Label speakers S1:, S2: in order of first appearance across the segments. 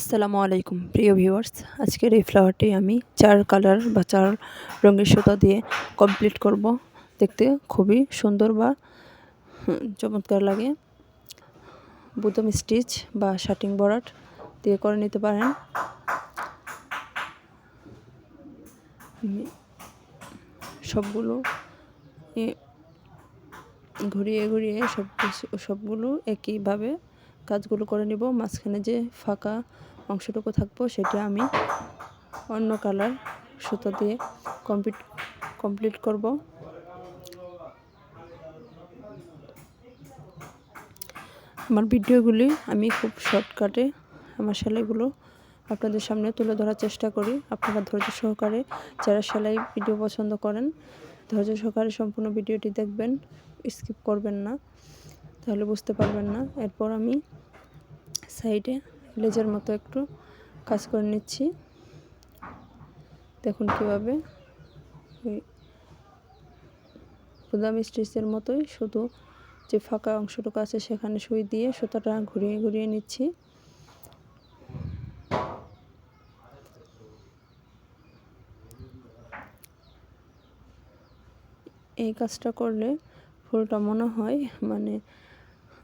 S1: আসসালামু আলাইকুম, প্রিয় ভিউয়ার্স আজকের এই ফ্লাওয়ারটি আমি চার কালার বা চার রঙের সুতা দিয়ে কমপ্লিট করব। দেখতে খুবই সুন্দর বা চমৎকার লাগে। বুতম স্টিচ বা শাটিং বরাট দিয়ে করে নিতে পারেন। সবগুলো ঘুরিয়ে ঘুরিয়ে সব সবগুলো একইভাবে কাজগুলো করে নিব। মাঝখানে যে ফাঁকা অংশটুকু থাকব, সেটা আমি অন্য কালার সুতো দিয়ে কমপ্লিট কমপ্লিট করব। আমার ভিডিওগুলি আমি খুব শর্টকাটে আমার সেলাইগুলো আপনাদের সামনে তুলে ধরার চেষ্টা করি। আপনারা ধৈর্য সহকারে যারা সেলাই ভিডিও পছন্দ করেন, ধৈর্য সহকারে সম্পূর্ণ ভিডিওটি দেখবেন, স্কিপ করবেন না। তাহলে বুঝতে পারবেন না। এরপর আমি সাইডে লেজের মতো একটু কাজ করে নিচ্ছি। দেখুন কীভাবে ওই বাদামি স্টিচের মতোই শুধু যে ফাঁকা অংশটুকু আছে সেখানে সুই দিয়ে সুতাটা ঘুরিয়ে ঘুরিয়ে নিচ্ছি। এই কাজটা করলে ফুলটা মনে হয় মানে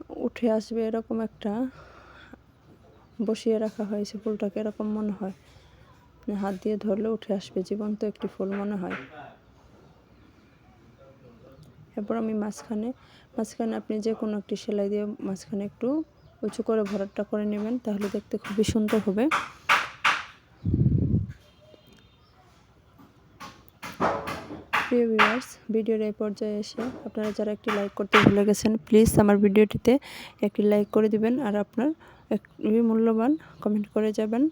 S1: উঠে আসবে এরকম একটা, বসিয়ে রাখা হয়েছে ফুলটাকে, এরকম মনে হয়। মানে হাত দিয়ে ধরলে উঠে আসবে, জীবন্ত একটি ফুল মনে হয়। এরপর আমি মাঝখানে মাঝখানে আপনি যে কোনো একটি সেলাই দিয়ে মাঝখানে একটু উঁচু করে ভরাটটা করে নেবেন, তাহলে দেখতে খুবই সুন্দর হবে। প্রিয় ভিউয়ার্স, ভিডিওর এই পর্যায়ে এসে আপনারা যারা একটি লাইক করতে ভুলে গেছেন প্লিজ আমার ভিডিওটিতে একটি লাইক করে দিবেন আর আপনার একটি মূল্যবান কমেন্ট করে যাবেন।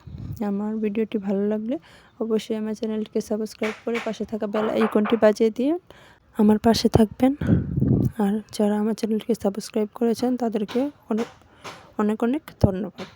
S1: আমার ভিডিওটি ভালো লাগলে অবশ্যই আমার চ্যানেলটিকে সাবস্ক্রাইব করে পাশে থাকা বেল আইকনটি বাজিয়ে দিয়ে আমার পাশে থাকবেন আর যারা আমার চ্যানেলটিকে সাবস্ক্রাইব করেছেন, তাদেরকে অনেক অনেক অনেক ধন্যবাদ।